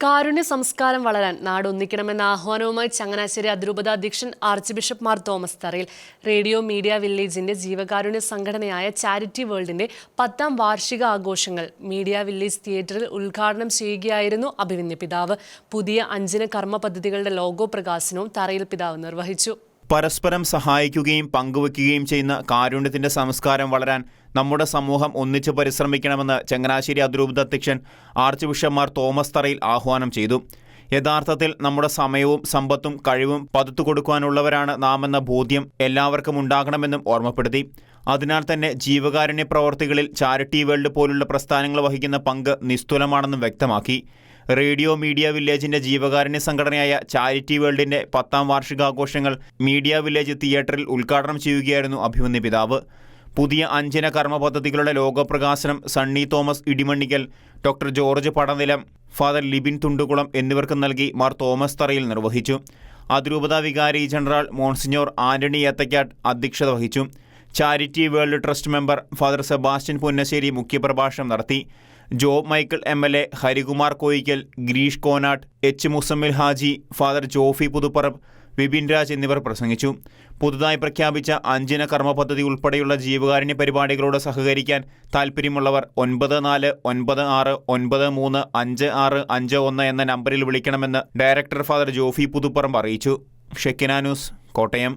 കാരുണ്യ സംസ്കാരം വളരാൻ നാട് ഒന്നിക്കണമെന്ന ആഹ്വാനവുമായി ചങ്ങനാശ്ശേരി അതിരൂപത അധ്യക്ഷൻ archbishop Mar Thomas Tharayil radio media വില്ലേജിന്റെ ജീവകാരുണ്യ സംഘടനയായ ചാരിറ്റി വേൾഡിന്റെ പത്താം വാർഷിക ആഘോഷങ്ങൾ മീഡിയ വില്ലേജ് തിയേറ്ററിൽ ഉദ്ഘാടനം ചെയ്യുകയായിരുന്നു അഭിമന്യ പിതാവ്. പുതിയ അഞ്ചിന കർമ്മ പദ്ധതികളുടെ ലോഗോ പ്രകാശനവും തറയിൽ പിതാവ് നിർവഹിച്ചു. പരസ്പരം സഹായിക്കുകയും പങ്കുവെക്കുകയും ചെയ്യുന്ന കാരുണ്യത്തിന്റെ സംസ്കാരം വളരാൻ നമ്മുടെ സമൂഹം ഒന്നിച്ച് പരിശ്രമിക്കണമെന്ന് ചങ്ങനാശ്ശേരി അതിരൂപത അധ്യക്ഷൻ ആർച്ച് ബിഷപ്പ്മാർ തോമസ് തറയിൽ ആഹ്വാനം ചെയ്തു. യഥാർത്ഥത്തിൽ നമ്മുടെ സമയവും സമ്പത്തും കഴിവും പതുത്തു കൊടുക്കുവാനുള്ളവരാണ് നാമെന്ന ബോധ്യം എല്ലാവർക്കും ഉണ്ടാകണമെന്നും ഓർമ്മപ്പെടുത്തി. അതിനാൽ തന്നെ ജീവകാരുണ്യ പ്രവർത്തികളിൽ ചാരിറ്റി വേൾഡ് പോലുള്ള പ്രസ്ഥാനങ്ങൾ വഹിക്കുന്ന പങ്ക് നിസ്തുലമാണെന്നും വ്യക്തമാക്കി. റേഡിയോ മീഡിയ വില്ലേജിന്റെ ജീവകാരുണ്യ സംഘടനയായ ചാരിറ്റി വേൾഡിന്റെ പത്താം വാർഷികാഘോഷങ്ങൾ മീഡിയ വില്ലേജ് തിയേറ്ററിൽ ഉദ്ഘാടനം ചെയ്യുകയായിരുന്നു അഭിമന്യ പിതാവ്. പുതിയ അഞ്ചിന കർമ്മ പദ്ധതികളുടെ ലോകപ്രകാശനം Sunny Thomas Idimannickal doctor George Padanilam father Libin Thundukulam എന്നിവർക്ക് നൽകി മാർ തോമസ് തറയിൽ നിർവഹിച്ചു. അതിരൂപത വികാരി ജനറൽ മോൺസിഞ്ഞോർ ആന്റണി ഏത്തക്കാട്ട് അധ്യക്ഷത വഹിച്ചു. Charity world trust member father Sebastian Punnassery മുഖ്യപ്രഭാഷണം നടത്തി. Job Michael M L A Harikumar Koickal Girish Konattu H Musammil Haji father Jophy Puthuparambu Vipin Raj എന്നിവർ പ്രസംഗിച്ചു. പുതുതായി പ്രഖ്യാപിച്ച അഞ്ചിന കർമ്മ പദ്ധതി ഉൾപ്പെടെയുള്ള ജീവകാരുണ്യ പരിപാടികളോട് സഹകരിക്കാൻ താൽപ്പര്യമുള്ളവർ ഒൻപത് നാല് ഒൻപത് ആറ് ഒൻപത് മൂന്ന് അഞ്ച് ആറ് അഞ്ച് ഒന്ന് എന്ന നമ്പറിൽ വിളിക്കണമെന്ന് ഡയറക്ടർ ഫാദർ ജോഫി പുതുപ്പറമ്പ് അറിയിച്ചു. Shekinah news Kottayam.